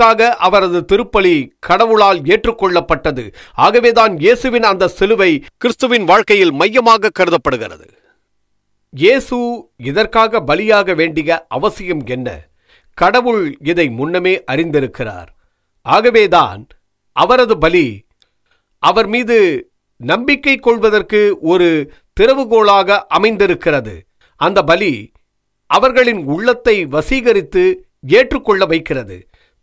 நமக்காக அவரது திருப்பலி கடவுளால் ஏற்றுக்கொள்ளப்பட்டது. ஆகவேதான் இயேசுவின் அந்த சிலுவை கிறிஸ்துவின் வாழ்க்கையில் மையமாக கருதப்படுகிறது. இயேசு இதற்காக பலியாக வேண்டிய அவசியம் என்ன? கடவுள் இதை முன்னமே அறிந்திருக்கிறார். ஆகவேதான் அவரது பலி அவர் மீது நம்பிக்கை கொள்வதற்கு ஒரு திறவுகோளாக அமைந்திருக்கிறது. அந்த பலி அவர்களின் உள்ளத்தை வசீகரித்து ஏற்றுக்கொள்ள வைக்கிறது.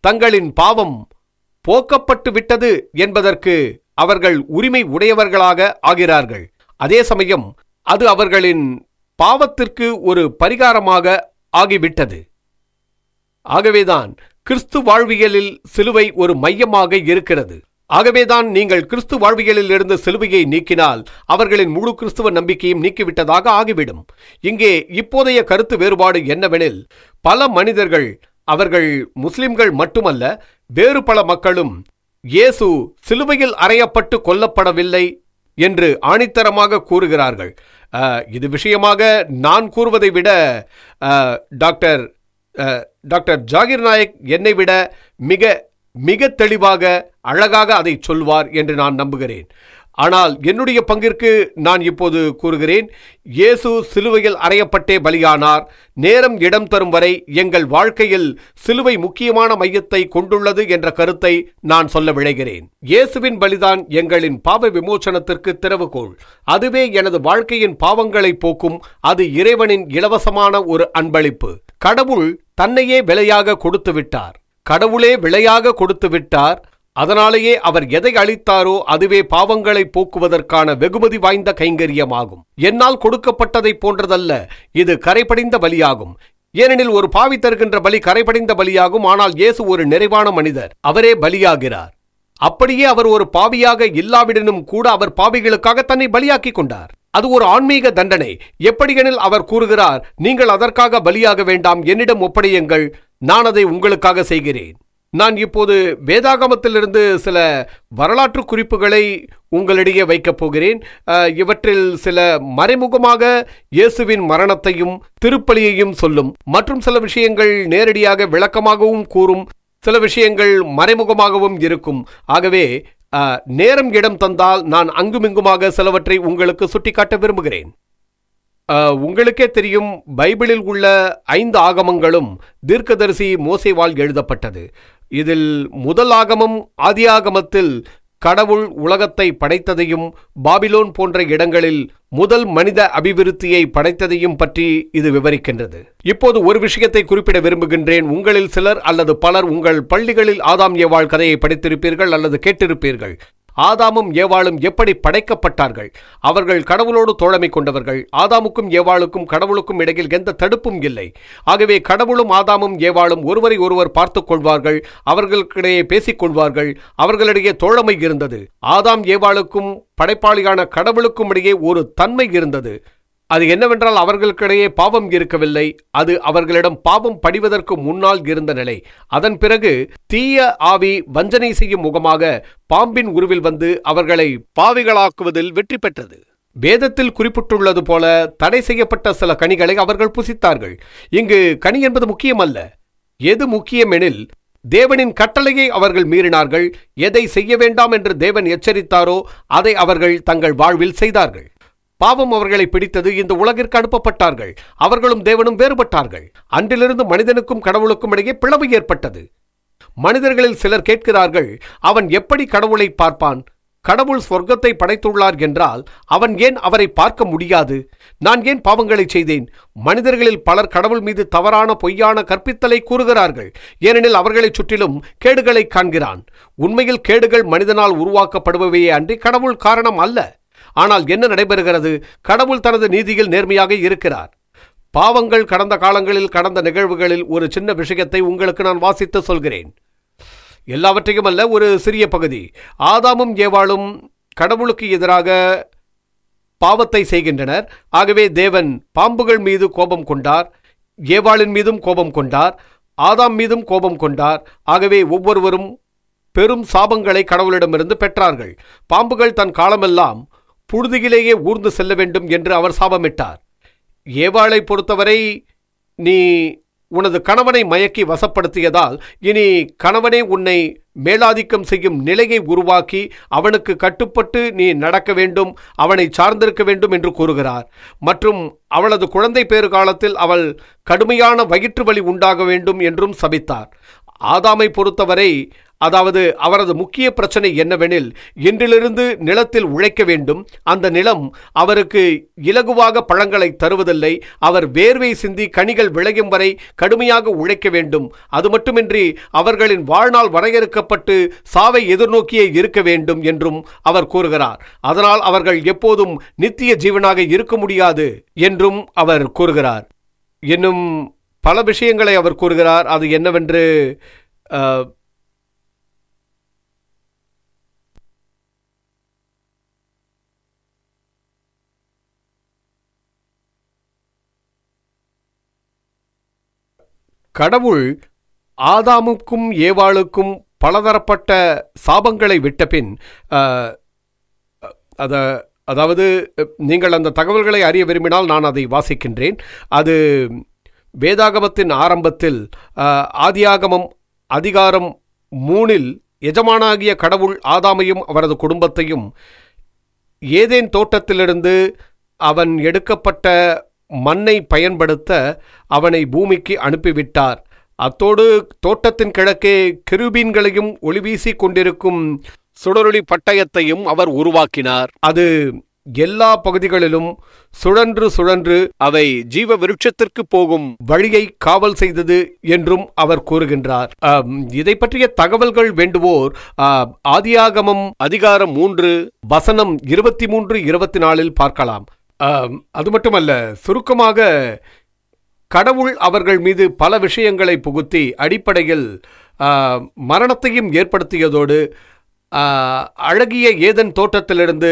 தங்களின் பாவம் போக்கப்பட்டு விட்டது என்பதற்கு அவர்கள் உரிமை உடையவர்களாக ஆகிறார்கள். அதே சமயம் அது அவர்களின் பாவத்திற்கு ஒரு பரிகாரமாக ஆகிவிட்டது. ஆகவேதான் கிறிஸ்து வாழ்வியலில் சிலுவை ஒரு மையமாக இருக்கிறது. ஆகவேதான் நீங்கள் கிறிஸ்து வாழ்வியலில் இருந்து சிலுவையை நீக்கினால் அவர்களின் முழு கிறிஸ்துவ நம்பிக்கையும் நீக்கிவிட்டதாக ஆகிவிடும். இங்கே இப்போதைய கருத்து வேறுபாடு என்னவெனில் பல மனிதர்கள் அவர்கள் முஸ்லிம்கள் மட்டுமல்ல வேறு பல மக்களும் இயேசு சிலுவையில் அறையப்பட்டு கொல்லப்படவில்லை என்று ஆணித்தரமாக கூறுகிறார்கள். இது விஷயமாக நான் கூறுவதை விட டாக்டர் டாக்டர் ஜாகிர் நாயக் என்னை விட மிக மிக தெளிவாக அழகாக அதை சொல்வார் என்று நான் நம்புகிறேன். ஆனால் என்னுடைய பங்கிற்கு நான் இப்போது கூறுகிறேன் இயேசு சிலுவையில் அறையப்பட்டே பலியானார். நேரம் இடம் தரும் வரை எங்கள் வாழ்க்கையில் சிலுவை முக்கியமான மையத்தை கொண்டுள்ளது என்ற கருத்தை நான் சொல்ல விழைகிறேன். இயேசுவின் பலிதான் எங்களின் பாவ விமோசனத்திற்கு திறவுகோள். அதுவே எனது வாழ்க்கையின் பாவங்களை போக்கும் அது இறைவனின் இலவசமான ஒரு அன்பளிப்பு. கடவுள் தன்னையே விலையாக கொடுத்து விட்டார் கடவுளே விலையாக கொடுத்து விட்டார் அதனாலேயே அவர் எதை அளித்தாரோ அதுவே பாவங்களை போக்குவதற்கான வெகுமதி வாய்ந்த கைங்கரியமாகும். என்னால் கொடுக்கப்பட்டதை போன்றதல்ல இது கரைபடிந்த பலியாகும். ஏனெனில் ஒரு பாவி தருகின்ற பலி கரைபடிந்த பலியாகும் ஆனால் இயேசு ஒரு நிறைவான மனிதர் அவரே பலியாகிறார். அப்படியே அவர் ஒரு பாவியாக இல்லாவிடனும் கூட அவர் பாவிகளுக்காக தன்னை பலியாக்கிக் கொண்டார். அது ஒரு ஆன்மீக தண்டனை. எப்படியெனில் அவர் கூறுகிறார் நீங்கள் அதற்காக பலியாக வேண்டாம் என்னிடம் ஒப்படையுங்கள் நான் அதை உங்களுக்காக செய்கிறேன். நான் இப்போது வேதாகமத்திலிருந்து சில வரலாற்று குறிப்புகளை உங்களிடையே வைக்கப் போகிறேன். இவற்றில் சில மறைமுகமாக இயேசுவின் மரணத்தையும் திருப்பலியையும் சொல்லும். மற்றும் சில விஷயங்கள் நேரடியாக விளக்கமாகவும் கூறும். சில விஷயங்கள் மறைமுகமாகவும் இருக்கும். ஆகவே நேரம் இடம் தந்தால் நான் அங்குமிங்குமாக சிலவற்றை உங்களுக்கு சுட்டிக்காட்ட விரும்புகிறேன். உங்களுக்கே தெரியும் பைபிளில் உள்ள ஐந்து ஆகமங்களும் தீர்க்கதரிசி மோசைவால் எழுதப்பட்டது. இதில் முதல் ஆகமம் ஆதியாகமத்தில் கடவுள் உலகத்தை படைத்ததையும் பாபிலோன் போன்ற இடங்களில் முதல் மனித அபிவிருத்தியை படைத்ததையும் பற்றி இது விவரிக்கின்றது. இப்போது ஒரு விஷயத்தை குறிப்பிட விரும்புகின்றேன். உங்களில் சிலர் அல்லது பலர் உங்கள் பள்ளிகளில் ஆதாம் ஏவாள் கதையை படித்திருப்பீர்கள் அல்லது கேட்டிருப்பீர்கள். ஆதாமும் ஏவாளும் எப்படி படைக்கப்பட்டார்கள்? அவர்கள் கடவுளோடு தோழமை கொண்டவர்கள். ஆதாமுக்கும் ஏவாளுக்கும் கடவுளுக்கும் இடையில் எந்த தடுப்பும் இல்லை. ஆகவே கடவுளும் ஆதாமும் ஏவாளும் ஒருவரை ஒருவர் பார்த்துக் கொள்வார்கள் அவர்களுக்கிடையே பேசிக் கொள்வார்கள் அவர்களிடையே தோழமை இருந்தது. ஆதாம் ஏவாளுக்கும் படைப்பாளியான கடவுளுக்கும் இடையே ஒரு தன்மை இருந்தது. அது என்னவென்றால் அவர்களுக்கிடையே பாவம் இருக்கவில்லை. அது அவர்களிடம் பாவம் படிவதற்கு முன்னால் இருந்த நிலை. அதன் பிறகு தீய ஆவி வஞ்சனை செய்யும் முகமாக பாம்பின் உருவில் வந்து அவர்களை பாவிகளாக்குவதில் வெற்றி பெற்றது. வேதத்தில் குறிப்பிட்டுள்ளது போல தடை செய்யப்பட்ட சில கனிகளை அவர்கள் புசித்தார்கள். இங்கு கனி என்பது முக்கியமல்ல. எது முக்கியமெனில் தேவனின் கட்டளையை அவர்கள் மீறினார்கள். எதை செய்ய வேண்டாம் என்று தேவன் எச்சரித்தாரோ அதை அவர்கள் தங்கள் வாழ்வில் செய்தார்கள். பாவம் அவர்களை பிடித்தது இந்த உலகிற்கு அனுப்பப்பட்டார்கள். அவர்களும் தேவனும் வேறுபட்டார்கள். அன்றிலிருந்து மனிதனுக்கும் கடவுளுக்கும் இடையே பிளவு ஏற்பட்டது. மனிதர்களில் சிலர் கேட்கிறார்கள் அவன் எப்படி கடவுளை பார்ப்பான்? கடவுள் சொர்க்கத்தை படைத்துள்ளார் என்றால் அவன் ஏன் அவரை பார்க்க முடியாது? நான் ஏன் பாவங்களை செய்தேன்? மனிதர்களில் பலர் கடவுள் மீது தவறான பொய்யான கற்பித்தலை கூறுகிறார்கள். ஏனெனில் அவர்களைச் சுற்றிலும் கேடுகளை காண்கிறான். உண்மையில் கேடுகள் மனிதனால் உருவாக்கப்படுபவையே அன்றி கடவுள் காரணம் அல்ல. ஆனால் என்ன நடைபெறுகிறது? கடவுள் தனது நீதியில் நேர்மையாக இருக்கிறார். பாவங்கள் கடந்த காலங்களில் கடந்த நிகழ்வுகளில் ஒரு சின்ன விஷயத்தை உங்களுக்கு நான் வாசித்து சொல்கிறேன். எல்லாவற்றையும் அல்ல ஒரு சிறிய பகுதி. ஆதாமும் ஏவாளும் கடவுளுக்கு எதிராக பாவத்தை செய்கின்றனர். ஆகவே தேவன் பாம்புகள் மீது கோபம் கொண்டார் ஏவாளின் மீதும் கோபம் கொண்டார் ஆதாம் மீதும் கோபம் கொண்டார். ஆகவே ஒவ்வொருவரும் பெரும் சாபங்களை கடவுளிடமிருந்து பெற்றார்கள். பாம்புகள் தன் காலமெல்லாம் புழுதியிலேயே ஊர்ந்து செல்ல வேண்டும் என்று அவர் சாபமிட்டார். ஏவாளை பொறுத்தவரை நீ உனது கணவனை மயக்கி வசப்படுத்தியதால் இனி கணவனே உன்னை மேலாதிக்கம் செய்யும் நிலையை உருவாக்கி அவனுக்கு கட்டுப்பட்டு நீ நடக்க வேண்டும் அவனை சார்ந்திருக்க வேண்டும் என்று கூறுகிறார். மற்றும் அவளது குழந்தை பேறு காலத்தில் அவள் கடுமையான வயிற்று வலி உண்டாக வேண்டும் என்றும் சபித்தார். ஆதாமை பொறுத்தவரை அதாவது அவரது முக்கிய பிரச்சனை என்னவெனில் இன்றிலிருந்து நிலத்தில் உழைக்க வேண்டும். அந்த நிலம் அவருக்கு இலகுவாக பழங்களை தருவதில்லை. அவர் வேர்வை சிந்தி கனிகள் விளையும் வரை கடுமையாக உழைக்க வேண்டும். அது மட்டுமின்றி அவர்களின் வாழ்நாள் வரையறுக்கப்பட்டு சாவை எதிர்நோக்கியே இருக்க வேண்டும் என்றும் அவர் கூறுகிறார். அதனால் அவர்கள் எப்போதும் நித்திய ஜீவனாக இருக்க முடியாது என்றும் அவர் கூறுகிறார். இன்னும் பல விஷயங்களை அவர் கூறுகிறார். அது என்னவென்று கடவுள் ஆதாமுக்கும் ஏவாளுக்கும் பலதரப்பட்ட சாபங்களை விட்டபின் அஹ், அத அதாவது நீங்கள் அந்த தகவல்களை அறிய விரும்பினால் நான் அதை வாசிக்கின்றேன். அது வேதாகமத்தின் ஆரம்பத்தில் ஆதியாகமம் அதிகாரம் மூணில் எஜமானாகிய கடவுள் ஆதாமையும் அவரது குடும்பத்தையும் ஏதேன் தோட்டத்திலிருந்து அவன் எடுக்கப்பட்ட மண்ணை பயன்படுத்த அவனை பூமிக்கு அனுப்பிவிட்டார். அத்தோடு தோட்டத்தின் கிழக்கே கிருபீன்களையும் ஒளிவீசி கொண்டிருக்கும் சுடரொளி பட்டயத்தையும் அவர் உருவாக்கினார். அது எல்லா பகுதிகளிலும் சுழன்று சுழன்று அவை ஜீவ விருட்சத்திற்கு போகும் வழியை காவல் செய்தது என்றும் அவர் கூறுகின்றார். இதை பற்றிய தகவல்கள் வேண்டுவோர் ஆதியாகமம் அதிகாரம் மூன்று வசனம் இருபத்தி மூன்று இருபத்தி நாலில் பார்க்கலாம். அது மட்டுமல்ல சுருக்கமாக கடவுள் அவர்கள் மீது பல விஷயங்களை புகுத்தி அடிப்படையில் மரணத்தையும் ஏற்படுத்தியதோடு அழகிய ஏதன் தோட்டத்திலிருந்து